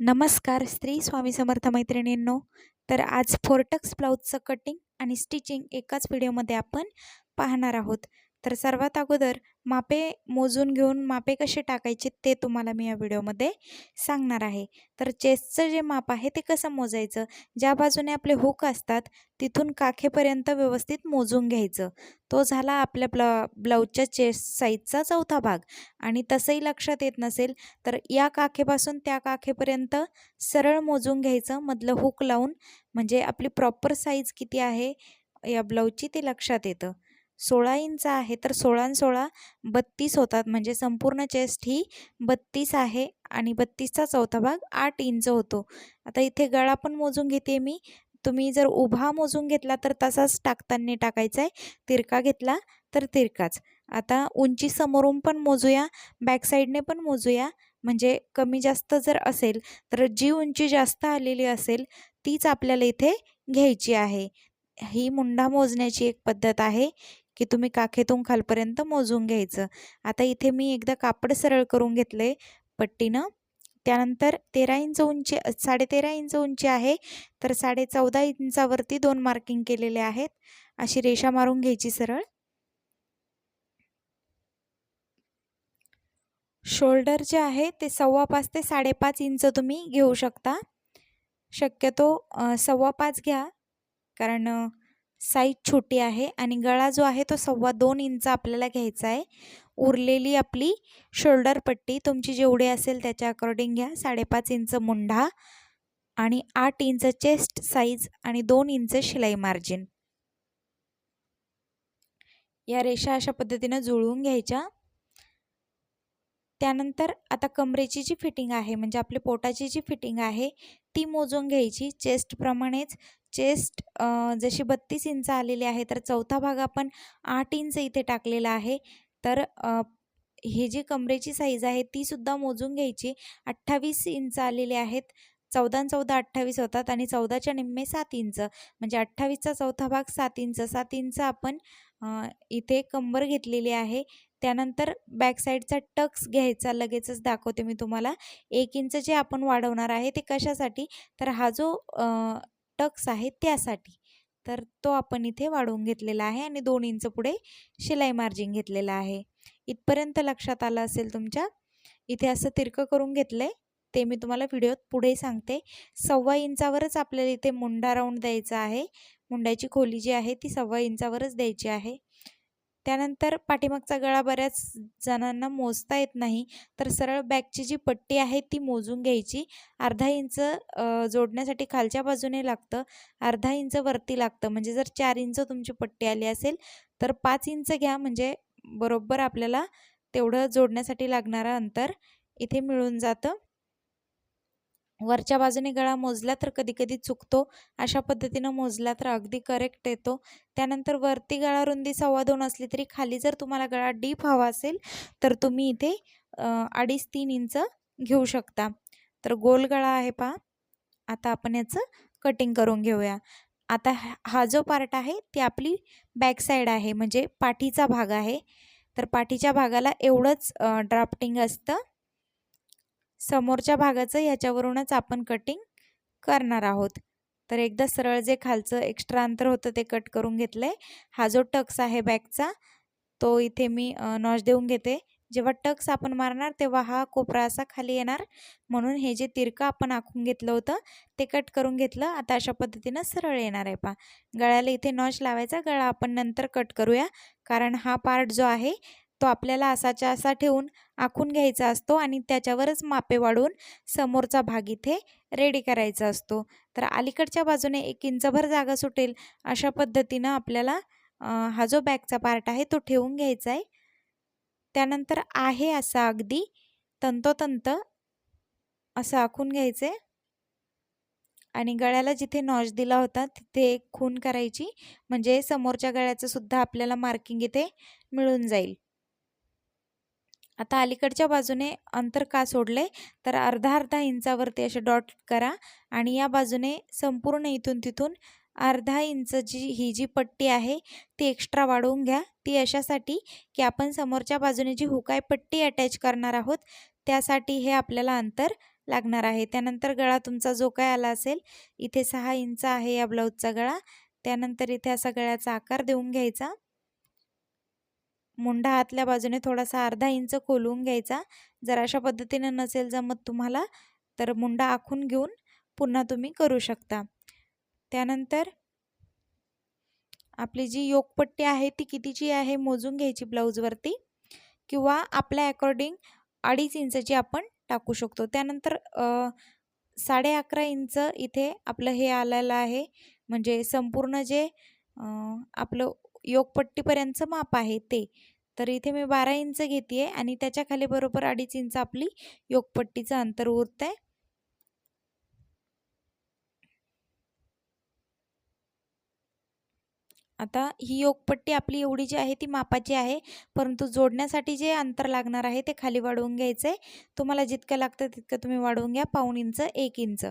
नमस्कार स्त्री स्वामी समर्थ मैत्रिणींनो. तर आज फोर्टक्स ब्लाऊजचं कटिंग आणि स्टिचिंग एकाच व्हिडिओमध्ये आपण पाहणार आहोत. तर सर्वात अगोदर मापे मोजून घेऊन मापे कसे टाकायचे ते तुम्हाला मी या व्हिडिओमध्ये सांगणार आहे. तर चेस्टचं जे माप आहे ते कसं मोजायचं? ज्या बाजूने आपले हुक असतात तिथून काखेपर्यंत व्यवस्थित मोजून घ्यायचं. तो झाला आपल्या ब्ला ब्लाऊजच्या चेस्ट साईजचा चौथा भाग. आणि तसंही लक्षात येत नसेल तर या काखेपासून त्या काखेपर्यंत सरळ मोजून घ्यायचं. मधलं हुक लावून म्हणजे आपली प्रॉपर साईज किती आहे या ब्लाऊजची ते लक्षात येतं. सोळा इंच आहे तर सोळा सोळा बत्तीस होतात. म्हणजे संपूर्ण चेस्ट ही बत्तीस आहे आणि बत्तीसचा चौथा भाग आठ इंच होतो. आता इथे गळा पण मोजून घेते मी. तुम्ही जर उभा मोजून घेतला तर तसाच टाकताना टाकायचा आहे. तिरका घेतला तर तिरकाच. आता उंची समोरून पण मोजूया बॅकसाईडने पण मोजूया. म्हणजे कमी जास्त जर असेल तर जी उंची जास्त आलेली असेल तीच आपल्याला इथे घ्यायची आहे. ही मुंडा मोजण्याची एक पद्धत आहे. की तुम्ही काखेतून खालपर्यंत मोजून घ्यायचं. आता इथे मी एकदा कापड सरळ करून घेतलं आहे पट्टीनं. त्यानंतर तेरा इंच उंची साडेतेरा इंच उंची आहे. तर साडे चौदा इंचावरती दोन मार्किंग केलेले आहेत. अशी रेषा मारून घ्यायची सरळ. शोल्डर जे आहे ते सव्वा पाच ते साडेपाच इंच तुम्ही घेऊ शकता. शक्यतो सव्वा पाच घ्या. कारण साईज छोटी आहे आणि गळा जो आहे तो सव्वा दोन इंच आपल्याला घ्यायचा आहे. उरलेली आपली शोल्डर पट्टी तुमची जेवढी असेल त्याच्या अकॉर्डिंग घ्या. साडेपाच इंच मुंढा आणि आठ इंच चेस्ट साईज आणि दोन इंच शिलाई मार्जिन या रेषा अशा पद्धतीनं जुळवून घ्यायच्या. त्यानंतर आता कमरेची जी फिटिंग आहे म्हणजे आपली पोटाची जी फिटिंग आहे ती मोजून घ्यायची. चेस्टप्रमाणेच चेस्ट जशी बत्तीस इंच आलेली आहे तर चौथा भाग आपण आठ इंच इथे टाकलेला आहे. तर ही जी कमरेची साईज आहे तीसुद्धा मोजून घ्यायची. अठ्ठावीस इंच आलेले आहेत. चौदा चौदा अठ्ठावीस होतात आणि चौदाच्या निम्मे सात इंच. म्हणजे अठ्ठावीसचा चौथा भाग सात इंच. सात इंच आपण इथे कंबर घेतलेली आहे. त्यानंतर बॅक साईडचा टक्स घ्यायचा लगेचच दाखवते मी तुम्हाला. एक इंच जे आपण वाढवणार आहे ते कशासाठी? तर हा जो टक्स आहे त्यासाठी. तर तो आपण इथे वाढवून घेतलेला आहे आणि दोन इंच पुढे शिलाई मार्जिन घेतलेलं आहे. इथपर्यंत लक्षात आलं असेल तुमच्या? इथे असं तिरकं करून घेतलं आहे ते मी तुम्हाला व्हिडिओत पुढे सांगते. सव्वा इंचावरच आपल्याला इथे मुंडा राऊंड द्यायचा आहे. मुंड्याची खोली जी आहे ती सव्वा इंचावरच द्यायची आहे. त्यानंतर पाठीमागचा गळा बऱ्याच जणांना मोजता येत नाही. तर सरळ बॅगची जी पट्टी आहे ती मोजून घ्यायची. अर्धा इंच जोडण्यासाठी खालच्या बाजूने लागतं. अर्धा इंच वरती लागतं. म्हणजे जर चार इंच तुमची पट्टी आली असेल तर पाच इंच घ्या. म्हणजे बरोबर आपल्याला तेवढं जोडण्यासाठी लागणारं अंतर इथे मिळून जातं. वरच्या बाजूने गळा मोजला तर कधी कधी चुकतो अशा पद्धतीनं मोजला तर अगदी करेक्ट येतो. त्यानंतर वरती गळा रुंदी सव्वा दोन असली तरी खाली जर तुम्हाला गळा डीप हवा असेल तर तुम्ही इथे अडीच तीन इंच घेऊ शकता. तर गोल गळा आहे पहा. आता आपण याचं कटिंग करून घेऊया. आता हा जो पार्ट आहे ती आपली बॅक साईड आहे म्हणजे पाठीचा भाग आहे. तर पाठीच्या भागाला एवढंच ड्राफ्टिंग असतं. समोरच्या भागाचं ह्याच्यावरूनच आपण कटिंग करणार आहोत. तर एकदा सरळ जे खालचं एक्स्ट्रा अंतर होतं ते कट करून घेतलं आहे हा जो टक्स आहे बॅगचा तो इथे मी नॉश देऊन घेते. जेव्हा टक्स आपण मारणार तेव्हा हा कोपरा असा खाली येणार. म्हणून हे जे तिरकं आपण आखून घेतलं होतं ते कट करून घेतलं. आता अशा पद्धतीनं सरळ येणार आहे पा गळ्याला इथे नॉच लावायचा. गळा आपण नंतर कट करूया. कारण हा पार्ट जो आहे तो आपल्याला असाच्या असा ठेवून आखून घ्यायचा असतो आणि त्याच्यावरच मापे वाढून समोरचा भाग इथे रेडी करायचा असतो. तर अलीकडच्या बाजूने एक इंचभर जागा सुटेल अशा पद्धतीनं आपल्याला हा जो बॅकचा पार्ट आहे तो ठेवून घ्यायचा आहे. त्यानंतर आहे असा अगदी तंतोतंत असं आखून घ्यायचे. आणि गळ्याला जिथे नॉच दिला होता तिथे एक खून करायची. म्हणजे समोरच्या गळ्याचं सुद्धा आपल्याला मार्किंग इथे मिळून जाईल. आता अलीकडच्या बाजूने अंतर का सोडले तर अर्धा अर्धा इंचावरती असे डॉट करा आणि या बाजूने संपूर्ण इथून तिथून अर्धा इंच जी ही जी पट्टी आहे ती एक्स्ट्रा वाढवून घ्या. ती अशासाठी की आपण समोरच्या बाजूने जी हुकाय पट्टी अटॅच करणार आहोत त्यासाठी हे आपल्याला अंतर लागणार आहे. त्यानंतर गळा तुमचा जो काय आला असेल इथे सहा इंच आहे या ब्लाऊजचा गळा. त्यानंतर इथे असा गळ्याचा आकार देऊन घ्यायचा. मुंडा आतल्या बाजूने थोडासा अर्धा इंच खोलवून घ्यायचा. जर अशा पद्धतीने नसेल जमत तुम्हाला तर मुंडा आखून घेऊन पुन्हा तुम्ही करू शकता. त्यानंतर आपली जी योगपट्टी आहे ती कितीची आहे मोजून घ्यायची ब्लाऊजवरती किंवा आपल्या अकॉर्डिंग अडीच इंचची आपण टाकू शकतो. त्यानंतर साडे अकरा इंच इथे आपलं हे आलेलं आहे. म्हणजे संपूर्ण जे आपलं योगपट्टीपर्यंतचं माप आहे ते. तर इथे मी बारा इंच घेते आहे आणि त्याच्याखाली बरोबर अडीच इंच आपली योगपट्टीचं अंतर उरत आहे आता ही योगपट्टी आपली एवढी जी आहे ती मापाची आहे. परंतु जोडण्यासाठी जे अंतर लागणार आहे ते खाली वाढवून घ्यायचं आहे तुम्हाला जितकं लागतं तितकं तुम्ही वाढवून घ्या. पाऊण इंच एक इंच.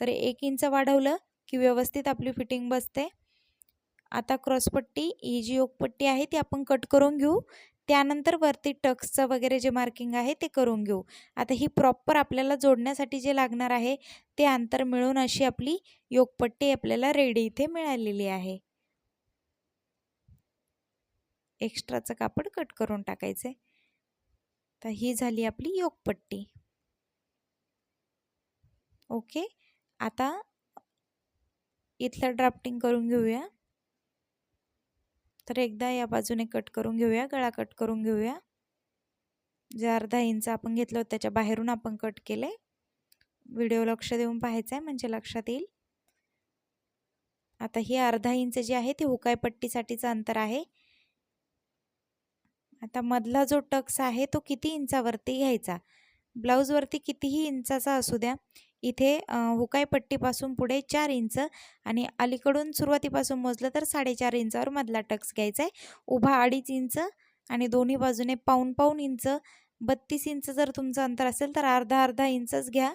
तर एक इंच वाढवलं की व्यवस्थित आपली फिटिंग बसते. आता क्रॉसपट्टी ही जी योगपट्टी आहे ती आपण कट करून घेऊ. त्यानंतर वरती टक्सचं वगैरे जे मार्किंग आहे ते करून घेऊ. आता ही प्रॉपर आपल्याला जोडण्यासाठी जे लागणार आहे ते अंतर मिळून अशी आपली योगपट्टी आपल्याला रेडी इथे मिळालेली आहे. एक्स्ट्राचं कापड कट करून टाकायचं तर ही झाली आपली योगपट्टी ओके आता इथलं ड्राफ्टिंग करून घेऊया. तर एकदा या बाजूने कट करून घेऊया गळा कट करून घेऊया. जे अर्धा इंच आपण घेतलं होतं त्याच्या बाहेरून आपण कट केले. व्हिडिओ लक्ष देऊन पाहायचं आहे म्हणजे लक्षात येईल. आता ही अर्धा इंच जी आहे ती हुकाय पट्टीसाठीचं अंतर आहे. आता मधला जो टक्स आहे तो किती इंचावरती घ्यायचा? ब्लाऊजवरती कितीही इंचाचा असू द्या. इथे हुकायपट्टीपासून पुढे चार इंच आणि अलीकडून सुरुवातीपासून मोजलं तर साडेचार इंचावर मधला टक्स घ्यायचा आहे उभा अडीच इंच आणि दोन्ही बाजूने पाऊन पाऊन इंच बत्तीस इंच जर तुमचं अंतर असेल तर अर्धा अर्धा इंचच घ्या.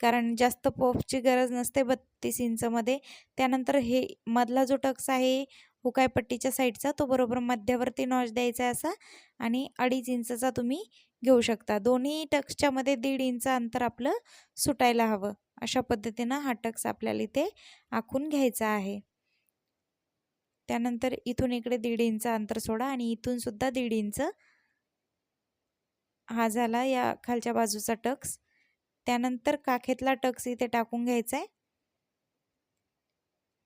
कारण जास्त पोफची गरज नसते बत्तीस इंचमध्ये. त्यानंतर हे मधला जो टक्स आहे हुकायपट्टीच्या साईडचा तो बरोबर मध्यावरती नॉच द्यायचा आहे असा आणि अडीच इंचचा तुम्ही घेऊ शकता. दोन्ही टक्सच्यामध्ये दीड इंच अंतर आपलं सुटायला हवं. अशा पद्धतीनं हा टक्स आपल्याला इथे आखून घ्यायचा आहे. त्यानंतर इथून इकडे दीड इंच अंतर सोडा आणि इथून सुद्धा दीड इंच. हा झाला या खालच्या बाजूचा टक्स. त्यानंतर काखेतला टक्स इथे टाकून घ्यायचा आहे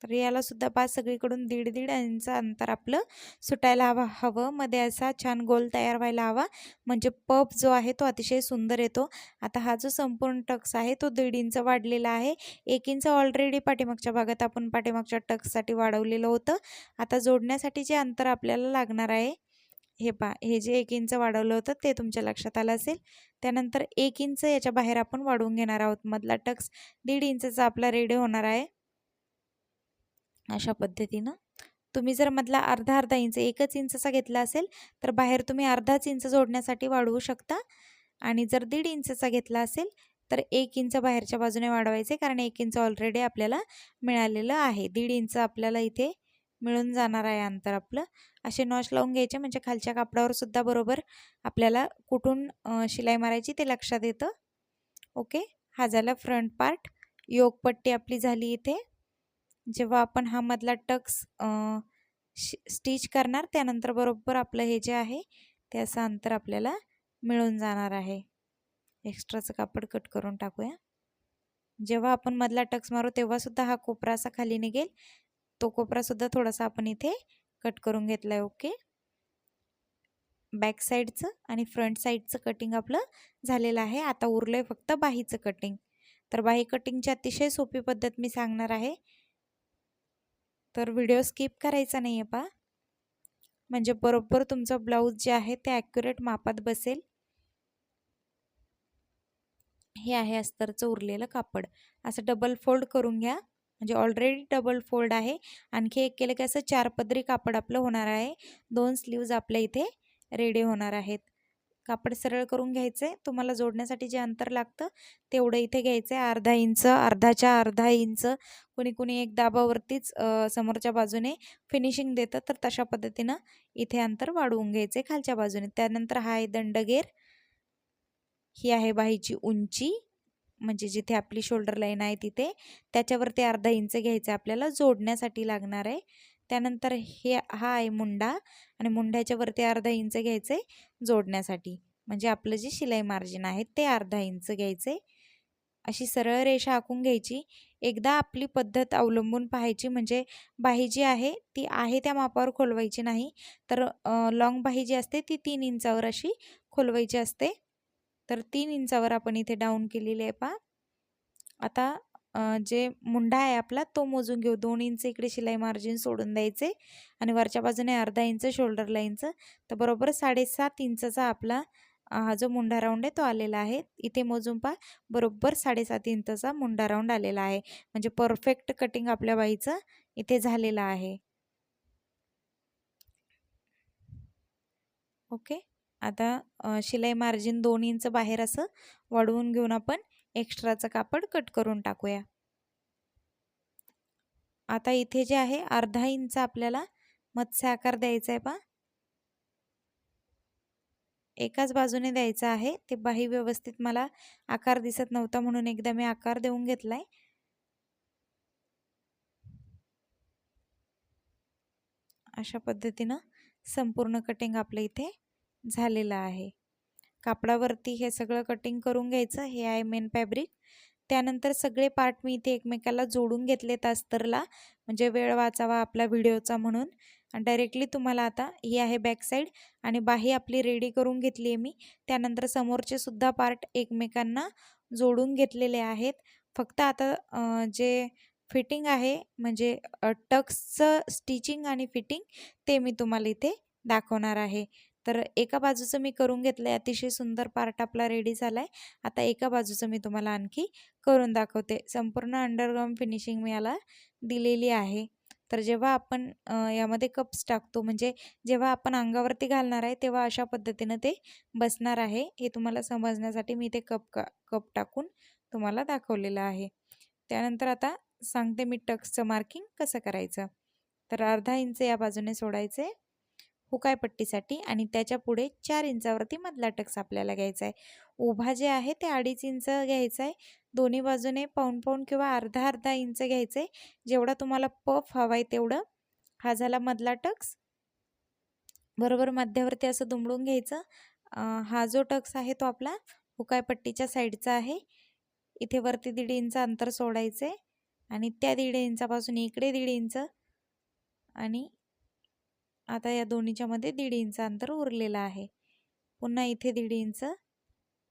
तर यालासुद्धा पाच सगळीकडून दीड दीड इंच अंतर आपलं सुटायला हवा. हवं मध्ये असा छान गोल तयार व्हायला हवा. म्हणजे पप जो आहे तो अतिशय सुंदर येतो. आता हा जो संपूर्ण टक्स आहे तो दीड इंच वाढलेला आहे. एक इंच ऑलरेडी पाठीमागच्या भागात आपण पाठीमागच्या टक्ससाठी वाढवलेलं होतं. आता जोडण्यासाठी जे अंतर आपल्याला लागणार आहे हे पा हे जे एक इंच वाढवलं होतं ते तुमच्या लक्षात आलं असेल. त्यानंतर एक इंच याच्या बाहेर आपण वाढवून घेणार आहोत मधला टक्स. दीड इंचचा आपला रेडी होणार आहे. अशा पद्धतीनं. तुम्ही जर मधला अर्धा अर्धा इंच एकच इंचचा घेतला असेल तर बाहेर तुम्ही अर्धाच इंच जोडण्यासाठी वाढवू शकता. आणि जर दीड इंचचा घेतला असेल तर एक इंच बाहेरच्या बाजूने वाढवायचे कारण एक इंच ऑलरेडी आपल्याला मिळालेलं आहे. दीड इंच आपल्याला इथे मिळून जाणार आहे अंतर आपलं. असे नॉश लावून घ्यायचे म्हणजे खालच्या कापडावर सुद्धा बरोबर आपल्याला कुठून शिलाई मारायची ते लक्षात येतं. ओके? हा झाला फ्रंट पार्ट योगपट्टी आपली झाली इथे. जेव्हा आपण हा मधला टक्स स्टिच करणार त्यानंतर बरोबर आपलं हे जे आहे ते असं अंतर आपल्याला मिळून जाणार आहे. एक्स्ट्राचं कापड कट करून टाकूया. जेव्हा आपण मधला टक्स मारू तेव्हासुद्धा हा कोपरा असा खाली निघेल. तो कोपरासुद्धा थोडासा आपण इथे कट करून घेतला आहे ओके? बॅक साईडचं आणि फ्रंट साईडचं कटिंग आपलं झालेलं आहे. आता उरलं आहे फक्त बाहीचं कटिंग. तर बाही कटिंगची अतिशय सोपी पद्धत मी सांगणार आहे. तर व्हिडिओ स्किप करायचा नाही आहे पा म्हणजे बरोबर तुमचं ब्लाऊज जे आहे ते ॲक्युरेट मापात बसेल. हे आहे अस्तरचं उरलेलं कापड. असं डबल फोल्ड करून घ्या. म्हणजे ऑलरेडी डबल फोल्ड आहे. आणखी एक केलं की असं चार पदरी कापड आपलं होणार आहे. दोन स्लीव्ज आपल्या इथे रेडी होणार आहेत. कापड सरळ करून घ्यायचं. आहे तुम्हाला जोडण्यासाठी जे अंतर लागतं तेवढं इथे घ्यायचं. आहे अर्धा इंच अर्धाच्या अर्धा इंच. कोणी कुणी एक दाबावरतीच समोरच्या बाजूने फिनिशिंग देतं तर तशा पद्धतीनं इथे अंतर वाढवून घ्यायचे खालच्या बाजूने. त्यानंतर हा आहे दंडगेर. ही आहे बाहीची उंची म्हणजे जिथे आपली शोल्डर लाईन आहे तिथे. त्याच्यावरती अर्धा इंच घ्यायचं आपल्याला. जोडण्यासाठी लागणार आहे. त्यानंतर हे हा आहे मुंडा आणि मुंड्याच्या वरती अर्धा इंच घ्यायचं आहे जोडण्यासाठी. म्हणजे आपलं जे शिलाई मार्जिन आहे ते अर्धा इंच घ्यायचं आहे अशी सरळ रेषा आखून घ्यायची. एकदा आपली पद्धत अवलंबून पाहायची म्हणजे बाही जी आहे ती आहे त्या मापावर खोलवायची नाही. तर लॉंग बाही जी असते ती तीन इंचावर अशी खोलवायची असते. तर तीन इंचावर आपण इथे डाऊन केलेली आहे पा आता जे मुंडा आहे आपला तो मोजून घेऊ. दोन इंच इकडे शिलाई मार्जिन सोडून द्यायचे आणि वरच्या बाजूने अर्धा इंच शोल्डर लाईनचं तर बरोबर साडेसात इंचचा आपला हा जो मुंडा राऊंड आहे तो आलेला आहे. इथे मोजून पहा बरोबर साडेसात इंचचा मुंडा राऊंड आलेला आहे. म्हणजे परफेक्ट कटिंग आपल्या बाईचं इथे झालेलं आहे. ओके? आता शिलाई मार्जिन दोन इंच बाहेर असं वाढवून घेऊन आपण एक्स्ट्राचं कापड कट करून टाकूया. आता इथे जे आहे अर्धा इंच आपल्याला मत्स्य आकार द्यायचा आहे पा एकाच बाजूने द्यायचा आहे. ते बाही व्यवस्थित मला आकार दिसत नव्हता म्हणून एकदा मी आकार देऊन घेतलाय. अशा पद्धतीनं संपूर्ण कटिंग आपलं इथे झालेलं आहे. कापडावरती हे सगळं कटिंग करून घ्यायचं हे आहे मेन फॅब्रिक त्यानंतर सगळे पार्ट मी इथे एकमेकाला जोडून घेतले तास्तरला म्हणजे वेळ वाचावा आपला व्हिडिओचा म्हणून. आणि डायरेक्टली तुम्हाला आता ही आहे बॅक साईड आणि बाही आपली रेडी करून घेतली आहे मी. त्यानंतर समोरचे सुद्धा पार्ट एकमेकांना जोडून घेतलेले आहेत. फक्त आता जे फिटिंग आहे म्हणजे टक्सचं स्टिचिंग आणि फिटिंग ते मी तुम्हाला इथे दाखवणार आहे. तर एका बाजूचं मी करून घेतलं आहे अतिशय सुंदर पार्ट आपला रेडी झाला आहे आता एका बाजूचं मी तुम्हाला आणखी करून दाखवते. संपूर्ण अंडरग्राउंड फिनिशिंग मी याला दिलेली आहे. तर जेव्हा आपण यामध्ये कप्स टाकतो म्हणजे जेव्हा आपण अंगावरती घालणार आहे तेव्हा अशा पद्धतीनं ते बसणार आहे. हे तुम्हाला समजण्यासाठी मी ते कप का कप टाकून तुम्हाला दाखवलेलं आहे. त्यानंतर आता सांगते मी टक्सचं मार्किंग कसं करायचं. तर अर्धा इंच या बाजूने सोडायचे. हुकाय पट्टीसाठी आणि त्याच्या पुढे चार इंचावरती मधला टक्स आपल्याला घ्यायचा आहे. उभा जे आहे ते अडीच इंच घ्यायचं आहे. दोन्ही बाजूने पाऊन पाऊन किंवा अर्धा अर्धा इंच घ्यायचं आहे. जेवढा तुम्हाला पफ हवा आहे तेवढं हा झाला मधला टक्स. बरोबर मध्यावरती असं दुमडून घ्यायचं. हा जो टक्स आहे तो आपला हुकायपट्टीच्या साईडचा आहे. इथे वरती दीड इंच अंतर सोडायचं आहे आणि त्या दीड इंचापासून इकडे दीड इंच आणि आता या दोन्हीच्या मध्ये दीड इंच अंतर उरलेलं आहे. पुन्हा इथे दीड इंच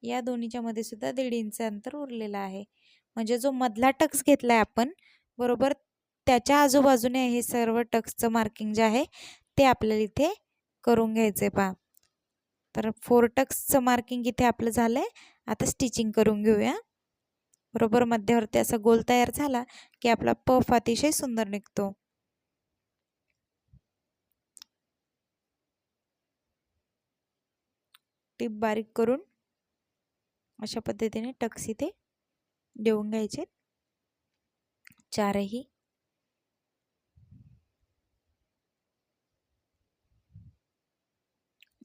या दोन्हीच्या मध्ये सुद्धा दीड इंच अंतर उरलेलं आहे. म्हणजे जो मधला टक्स घेतलाय आपण बरोबर त्याच्या आजूबाजूने हे सर्व टक्सचं मार्किंग जे आहे ते आपल्याला इथे करून घ्यायचंय पहा. तर फोर टक्सचं मार्किंग इथे आपलं झालंय. आता स्टिचिंग करून घेऊया. बरोबर मध्यवर्ती असा गोल तयार झाला की आपला पफ अतिशय सुंदर निघतो. टीप बारीक करून अशा पद्धतीने टक्स इथे देऊन घ्यायचे. चारही.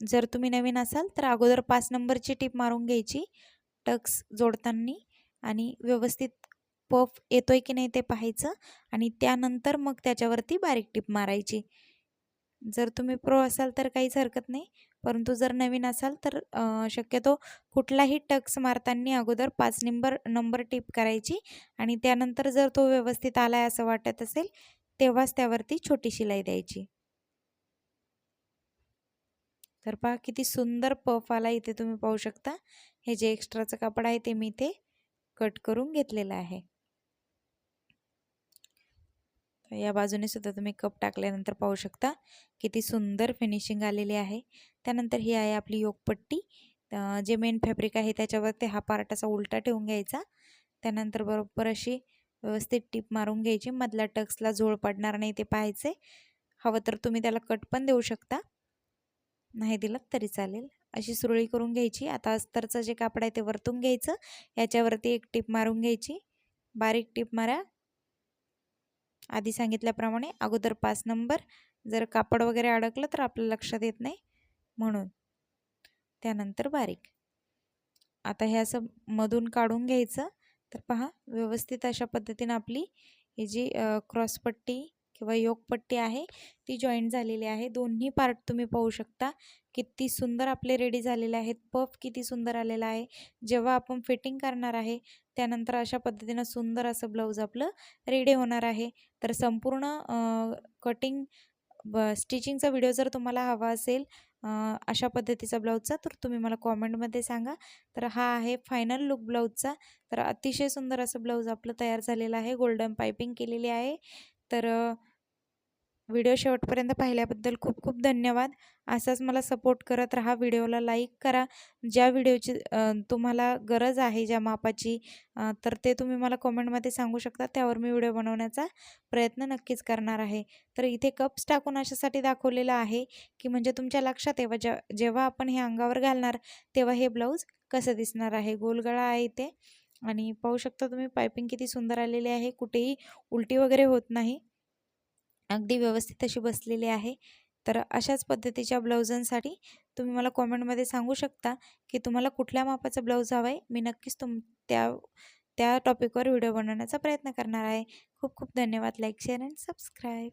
जर तुम्ही नवीन असाल तर अगोदर पाच नंबरची टीप मारून घ्यायची. टक्स जोडताना आणि व्यवस्थित पफ येतोय की नाही ते पाहायचं आणि त्यानंतर मग त्याच्यावरती बारीक टीप मारायची. जर तुम्ही प्रो असाल तर काहीच हरकत नाही. परंतु जर नवीन असाल तर शक्यतो कुठलाही टक्स मारताना अगोदर पाच नंबर नंबर टिप करायची आणि त्यानंतर जर तो व्यवस्थित आला आहे असं वाटत असेल तेव्हाच त्यावरती छोटी शिलाई द्यायची. तर पहा किती सुंदर पफ आला इथे तुम्ही पाहू शकता. हे जे एक्स्ट्राचं कापड आहे ते मी इथे कट करून घेतलेलं आहे. या बाजूने सुद्धा तुम्ही कप टाकल्यानंतर पाहू शकता किती सुंदर फिनिशिंग आलेली आहे. त्यानंतर ही आहे आपली योगपट्टी. जे मेन फॅब्रिक आहे त्याच्यावरती हा पार्ट असा उलटा ठेवून घ्यायचा. त्यानंतर बरोबर अशी व्यवस्थित टीप मारून घ्यायची. मधल्या टक्सला झोळ पडणार नाही ते पाहायचे. हवं तर तुम्ही त्याला कट पण देऊ शकता. नाही दिलं तरी चालेल. अशी सुरळी करून घ्यायची. आता अस्तरचं जे कापड आहे ते वरतून घ्यायचं. याच्यावरती एक टीप मारून घ्यायची. बारीक टीप मारा. आधी सांगितल्याप्रमाणे अगोदर पाच नंबर. जर कापड वगैरे अडकलं तर आपल्या लक्षात येत नाही म्हणून. त्यानंतर बारीक. आता हे असं मधून काढून घ्यायचं. तर पहा व्यवस्थित अशा पद्धतीनं आपली ही जी क्रॉसपट्टी किंवा योगपट्टी आहे ती जॉईंट झालेली आहे. दोन्ही पार्ट तुम्ही पाहू शकता. किती सुंदर आपले रेडी झालेले आहेत. पफ किती सुंदर आलेला आहे. जेव्हा आपण फिटिंग करणार आहे त्यानंतर अशा पद्धतीनं सुंदर असं ब्लाऊज आपलं रेडी होणार आहे. तर संपूर्ण कटिंग ब स्टिचिंगचा व्हिडिओ जर तुम्हाला हवा असेल अशा पद्धतीचा ब्लाऊजचा तर तुम्ही मला कॉमेंटमध्ये सांगा. तर हा आहे फायनल लुक ब्लाऊजचा. तर अतिशय सुंदर असं ब्लाऊज आपलं तयार झालेलं आहे. गोल्डन पायपिंग केलेली आहे. तर व्हिडिओ शेवटपर्यंत पाहिल्याबद्दल खूप खूप धन्यवाद. असाच मला सपोर्ट करत राहा. व्हिडिओला लाईक करा. ज्या व्हिडिओची तुम्हाला गरज आहे ज्या मापाची तर ते तुम्ही मला कमेंटमध्ये सांगू शकता. त्यावर मी व्हिडिओ बनवण्याचा प्रयत्न नक्कीच करणार आहे. तर इथे कप्स टाकून अशासाठी दाखवलेलं आहे की म्हणजे तुमच्या लक्षात येवा जे जेव्हा आपण हे अंगावर घालणार तेव्हा हे ब्लाऊज कसं दिसणार आहे? गोलगळा आहे इथे. आणि पाहू शकता तुम्ही पायपिंग किती सुंदर आलेली आहे. कुठेही उलटी वगैरे होत नाही. अगदी व्यवस्थित अशी बसलेली आहे. तर अशाच पद्धतीच्या ब्लाउजांसाठी तुम्ही मला कॉमेंटमध्ये सांगू शकता की तुम्हाला कुठल्या मापाचा ब्लाऊज हवा आहे मी नक्कीच तुम त्या त्या टॉपिकवर व्हिडिओ बनवण्याचा प्रयत्न करणार आहे. खूप खूप धन्यवाद. Like share and subscribe